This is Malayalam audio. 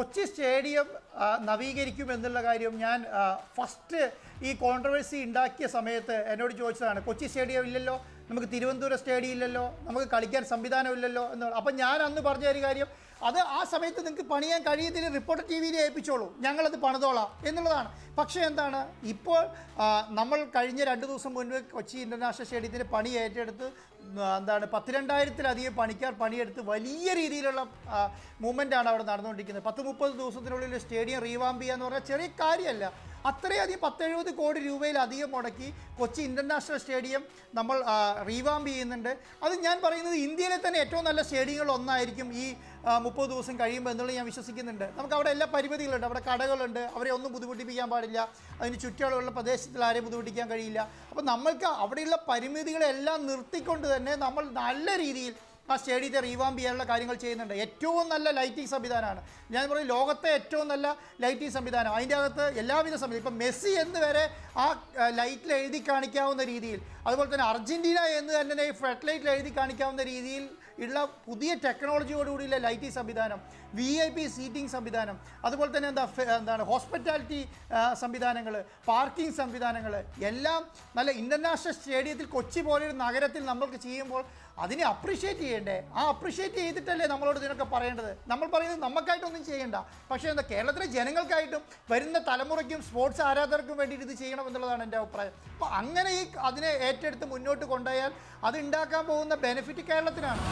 കൊച്ചി സ്റ്റേഡിയം നവീകരിക്കും എന്നുള്ള കാര്യം ഞാൻ ഫസ്റ്റ് ഈ കോൺട്രവേഴ്സി ഉണ്ടാക്കിയ സമയത്ത് എന്നോട് ചോദിച്ചതാണ് കൊച്ചി സ്റ്റേഡിയം ഇല്ലല്ലോ? നമുക്ക് തിരുവനന്തപുരം സ്റ്റേഡിയം ഇല്ലല്ലോ നമുക്ക് കളിക്കാൻ സംവിധാനം ഇല്ലല്ലോ എന്ന് അപ്പം ഞാൻ അന്ന് പറഞ്ഞ ഒരു കാര്യം അത് ആ സമയത്ത് നിങ്ങൾക്ക് പണിയാൻ കഴിയത്തില്ല റിപ്പോർട്ടർ ടി വിയിൽ ഏൽപ്പിച്ചോളൂ. ഞങ്ങളത് പണിതോളാം എന്നുള്ളതാണ്. പക്ഷേ എന്താണ് ഇപ്പോൾ നമ്മൾ കഴിഞ്ഞ രണ്ട് ദിവസം മുൻപ് കൊച്ചി ഇന്റർനാഷണൽ സ്റ്റേഡിയത്തിന് പണി ഏറ്റെടുത്ത് എന്താണ് പത്തിരണ്ടായിരത്തിലധികം പണിക്കാർ പണിയെടുത്ത് വലിയ രീതിയിലുള്ള മൂവ്മെന്റാണ് അവിടെ നടന്നുകൊണ്ടിരിക്കുന്നത്. പത്ത് മുപ്പത് ദിവസത്തിനുള്ളിൽ സ്റ്റേഡിയം റീവാമ്പ് ചെയ്യുക എന്ന് പറഞ്ഞാൽ ചെറിയ കാര്യമല്ല. അത്രയധികം പത്തെഴുപത് കോടി രൂപയിലധികം മുടക്കി കൊച്ചി ഇന്റർനാഷണൽ സ്റ്റേഡിയം നമ്മൾ റീവാമ്പ് ചെയ്യുന്നുണ്ട്. അത് ഞാൻ പറയുന്നത് ഇന്ത്യയിലെ തന്നെ ഏറ്റവും നല്ല സ്റ്റേഡിയങ്ങളിൽ ഒന്നായിരിക്കും ഈ മുപ്പത് ദിവസം കഴിയുമ്പോൾ എന്നുള്ളത് ഞാൻ വിശ്വസിക്കുന്നുണ്ട്. നമുക്ക് അവിടെ എല്ലാ പരിമിതികളുണ്ട്. അവിടെ കടകളുണ്ട്. അവരെ ഒന്നും ബുദ്ധിമുട്ടിപ്പിക്കാൻ പാടില്ല. അതിന് ചുറ്റുമുള്ള പ്രദേശത്തിൽ ആരെയും ബുദ്ധിമുട്ടിക്കാൻ കഴിയില്ല. അപ്പോൾ നമ്മൾക്ക് അവിടെയുള്ള പരിമിതികളെല്ലാം നിർത്തിക്കൊണ്ട് തന്നെ നമ്മൾ നല്ല രീതിയിൽ ആ സ്റ്റേഡിയത്തെ റീവാം ചെയ്യാനുള്ള കാര്യങ്ങൾ ചെയ്യുന്നുണ്ട്. ഏറ്റവും നല്ല ലൈറ്റിംഗ് സംവിധാനമാണ്. ഞാൻ പറയും ലോകത്തെ ഏറ്റവും നല്ല ലൈറ്റിംഗ് സംവിധാനം. അതിന്റെ അകത്ത് എല്ലാവിധ സംവിധാനം. ഇപ്പം മെസ്സി എന്ന് വരെ ആ ലൈറ്റിൽ എഴുതി കാണിക്കാവുന്ന രീതിയിൽ അതുപോലെ തന്നെ അർജന്റീന എന്ന് തന്നെ ഈ ഫ്ലഡ് എഴുതി കാണിക്കാവുന്ന രീതിയിൽ ഉള്ള പുതിയ ടെക്നോളജിയോടുകൂടിയുള്ള ലൈറ്റിംഗ് സംവിധാനം വി ഐ പി സീറ്റിംഗ് സംവിധാനം അതുപോലെ തന്നെ എന്താ എന്താണ് ഹോസ്പിറ്റാലിറ്റി സംവിധാനങ്ങൾ പാർക്കിംഗ് സംവിധാനങ്ങൾ എല്ലാം നല്ല ഇന്റർനാഷണൽ സ്റ്റേഡിയത്തിൽ കൊച്ചി പോലൊരു നഗരത്തിൽ നമ്മൾക്ക് ചെയ്യുമ്പോൾ അതിനെ അപ്രിഷ്യേറ്റ് ചെയ്യണ്ടേ? ആ അപ്രിഷ്യേറ്റ് ചെയ്തിട്ടല്ലേ നമ്മളോട് ഇതിനൊക്കെ പറയേണ്ടത്? നമ്മൾ പറയുന്നത് നമുക്കായിട്ടൊന്നും ചെയ്യേണ്ട. പക്ഷേ എന്താ കേരളത്തിലെ ജനങ്ങൾക്കായിട്ടും വരുന്ന തലമുറയ്ക്കും സ്പോർട്സ് ആരാധകർക്കും വേണ്ടിയിട്ട് ഇത് ചെയ്യണം എന്നുള്ളതാണ് എന്റെ അഭിപ്രായം. അപ്പോൾ അങ്ങനെ ഈ അതിനെ ഏറ്റെടുത്ത് മുന്നോട്ട് കൊണ്ടുപോയാൽ അത് ഉണ്ടാക്കാൻ പോകുന്ന ബെനിഫിറ്റ് കേരളത്തിനാണ്.